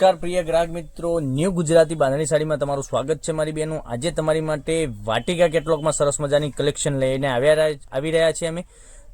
નમસ્કાર પ્રિય ગ્રાહક મિત્રો, ન્યૂ ગુજરાતી બાંધણી સાડીમાં તમારું સ્વાગત છે મારી બહેનો આજે તમારી માટે વાટિકા કેટલોગમાં સરસ મજાની કલેક્શન લઈને આવ્યા આવી રહ્યા છીએ અમે.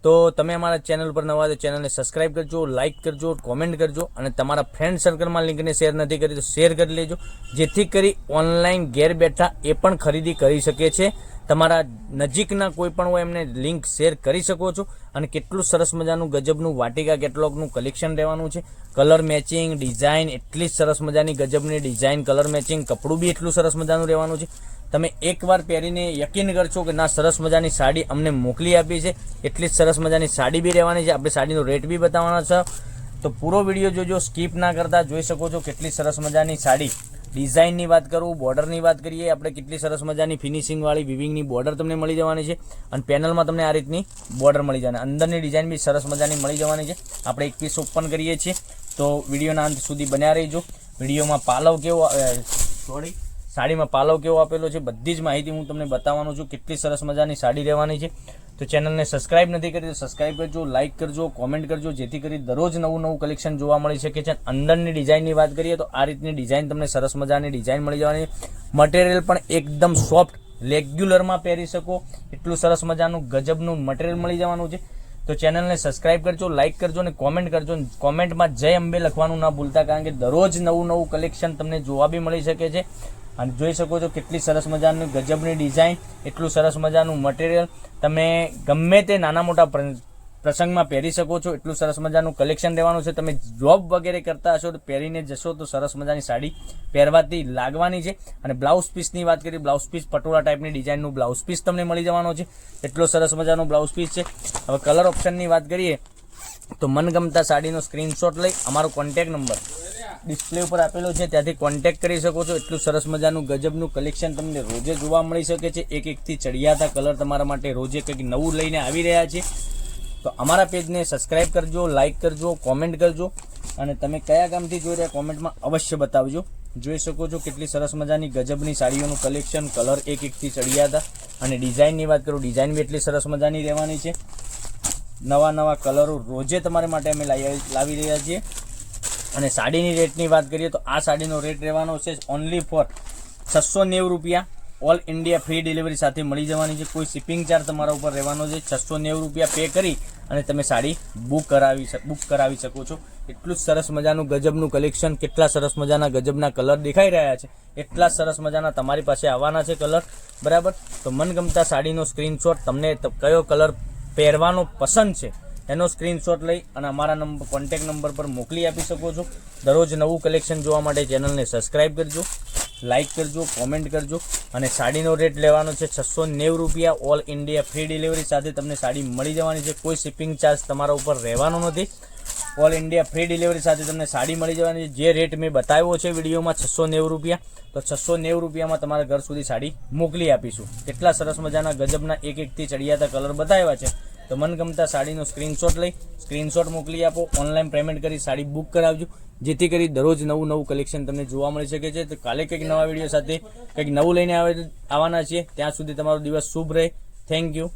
તો તમે અમારા ચેનલ પર નવા તો ચેનલને સબસ્ક્રાઇબ કરજો, લાઇક કરજો, કોમેન્ટ કરજો અને તમારા ફ્રેન્ડ સર્કલમાં લિંકને શેર નથી કરી તો શેર કરી લેજો. જેથી કરી ઓનલાઈન ઘેર બેઠા એ પણ ખરીદી કરી શકે છે. તમારા નજીકના કોઈ પણ હોય એમને લિંક શેર કરી શકો છો અને કેટલું સરસ મજાનું ગજબનું વાટિકા કેટલોગનું કલેક્શન રહેવાનું છે. કલર મેચિંગ ડિઝાઇન એટલી સરસ મજાની ગજબની ડિઝાઇન કલર મેચિંગ કપડું બી એટલું સરસ મજાનું રહેવાનું છે. તમે એકવાર પહેરીને યકીન કરશો કે ના, સરસ મજાની સાડી અમને મોકલી આપી છે. એટલી જ સરસ મજાની સાડી બી રહેવાની છે. આપણે સાડીનો રેટ બી બતાવવાનો છે. તો પૂરો વીડિયો જોજો સ્કીપ ના કરતા. જોઈ શકો છો કેટલી સરસ મજાની સાડી ડિઝાઇનની વાત કરું, બોર્ડરની વાત કરીએ, આપણે કેટલી સરસ મજાની ફિનિશિંગવાળી વિવિંગની બોર્ડર તમને મળી જવાની છે અને પેનલમાં તમને આ રીતની બોર્ડર મળી જવાની. અંદરની ડિઝાઇન બી સરસ મજાની મળી જવાની છે. આપણે એક પીસ ઓપન કરીએ છીએ. તો વિડીયોના અંત સુધી બન્યા રહીજો. વિડીયોમાં પાલવ કેવો સોરી સાડીમાં પાલવ કેવો આપેલો છે બધી જ માહિતી હું તમને બતાવવાનો છું. કેટલી સરસ મજાની સાડી રહેવાની છે. તો ચેનલને સબસ્ક્રાઇબ નથી કરી તો સબસ્ક્રાઇબ કરજો લાઇક કરજો કોમેન્ટ કરજો, જેથી કરી દરરોજ નવું નવું કલેક્શન જોવા મળી શકે છે. અંદરની ડિઝાઇનની વાત કરીએ તો આ રીતની ડિઝાઇન તમને સરસ મજાની ડિઝાઇન મળી જવાની. મટીરિયલ પણ એકદમ સોફ્ટ રેગ્યુલરમાં પહેરી શકો. એટલું સરસ મજાનું ગજબનું મટીરિયલ મળી જવાનું છે. તો ચેનલને સબસ્ક્રાઇબ કરજો લાઇક કરજો અને કોમેન્ટ કરજો. કોમેન્ટમાં જય અંબે લખવાનું ના ભૂલતા, કારણ કે દરરોજ નવું નવું કલેક્શન તમને જોવા બી મળી શકે છે. અને જોઈ શકો છો કેટલી સરસ મજાનું ગજબની ડિઝાઇન એટલું સરસ મજાનું મટીરિયલ તમે ગમે તે નાના મોટા પ્રસંગમાં પહેરી શકો છો, એટલું સરસ મજાનું કલેક્શન રહેવાનું છે. તમે જોબ વગેરે કરતા હશો તો પહેરીને જશો તો સરસ મજાની સાડી પહેરવાથી લાગવાની છે. અને બ્લાઉઝ પીસની વાત કરીએ બ્લાઉઝ પીસ પટોળા ટાઈપની ડિઝાઇનનું બ્લાઉઝ પીસ તમને મળી જવાનો છે. એટલો સરસ મજાનો બ્લાઉઝ પીસ છે. હવે કલર ઓપ્શનની વાત કરીએ તો મનગમતા સાડીનો સ્ક્રીનશોટ લઈ અમારો કોન્ટેક નંબર ડિસ્પ્લે ઉપર આપેલો છે. ત્યાંથી કોન્ટેક કરી શકો છો. એટલું સરસ મજાનું ગજબનું કલેક્શન તમને રોજે જોવા મળી શકે છે. એક એકથી ચડિયાતા કલર તમારા માટે રોજે કંઈક નવું લઈને આવી રહ્યા છે. તો અમારા પેજને સબસ્ક્રાઇબ કરજો લાઇક કરજો કોમેન્ટ કરજો અને તમે કયા ગામથી જોઈ રહ્યા કોમેન્ટમાં અવશ્ય બતાવજો. જોઈ શકો છો કેટલી સરસ મજાની ગજબની સાડીઓનું કલેક્શન કલર એક એકથી ચડિયાતા અને ડિઝાઇનની વાત કરું ડિઝાઇન બી એટલી સરસ મજાની રહેવાની છે. નવા નવા કલરો રોજે તમારા માટે અમે લાવી રહ્યા છીએ. અને સાડીની રેટની વાત કરીએ તો આ સાડીનો રેટ રહેવાનો છે ઓનલી ફોર છસો નેવું રૂપિયા. ઓલ ઇન્ડિયા ફ્રી ડિલિવરી સાથે મળી જવાની છે. કોઈ શિપિંગ ચાર્જ તમારા ઉપર રહેવાનો છે. છસો નેવું રૂપિયા પે કરી અને તમે સાડી બુક કરાવી બુક કરાવી શકો છો. એટલું જ સરસ મજાનું ગજબનું કલેક્શન કેટલા સરસ મજાના ગજબના કલર દેખાઈ રહ્યા છે. એટલા સરસ મજાના તમારી પાસે આવવાના છે કલર. બરાબર? તો મનગમતા સાડીનો સ્ક્રીનશોટ તમને કયો કલર પહેરવાનો પસંદ છે, એનો સ્ક્રીનશોટ લઈ અને અમારા નંબર કોન્ટેક નંબર પર મોકલી આપી શકો છો. દરરોજ નવું કલેક્શન જોવા માટે ચેનલને સબસ્ક્રાઇબ કરજો લાઇક કરજો કોમેન્ટ કરજો અને સાડીનો રેટ લેવાનો છે છસો નેવું રૂપિયા. ઓલ ઇન્ડિયા ફ્રી ડિલિવરી સાથે તમને સાડી મળી જવાની છે. કોઈ શિપિંગ ચાર્જ તમારા ઉપર રહેવાનો નથી. ઓલ ઇન્ડિયા ફ્રી ડિલિવરી સાથે તમને સાડી મળી જવાની. જે રેટ મેં બતાવ્યો છે વિડીયોમાં છસો નેવું રૂપિયા. તો છસો નેવું રૂપિયામાં તમારા ઘર સુધી સાડી મોકલી આપીશું. કેટલા સરસ મજાના ગજબના એક એકથી ચડિયાતા કલર બતાવ્યા છે. તો મનગમતા સાડીનો સ્ક્રીનશોટ લઈ સ્ક્રીનશોટ મોકલી આપો. ઓનલાઈન પેમેન્ટ કરી સાડી બુક કરાવજો. જેથી કરી દરરોજ નવું નવું કલેક્શન તમને જોવા મળી શકે છે. તો કાલે કંઈક નવા વીડિયો સાથે કંઈક નવું લઈને આવે, આવવાના છીએ. ત્યાં સુધી તમારો દિવસ શુભ રહે. Thank you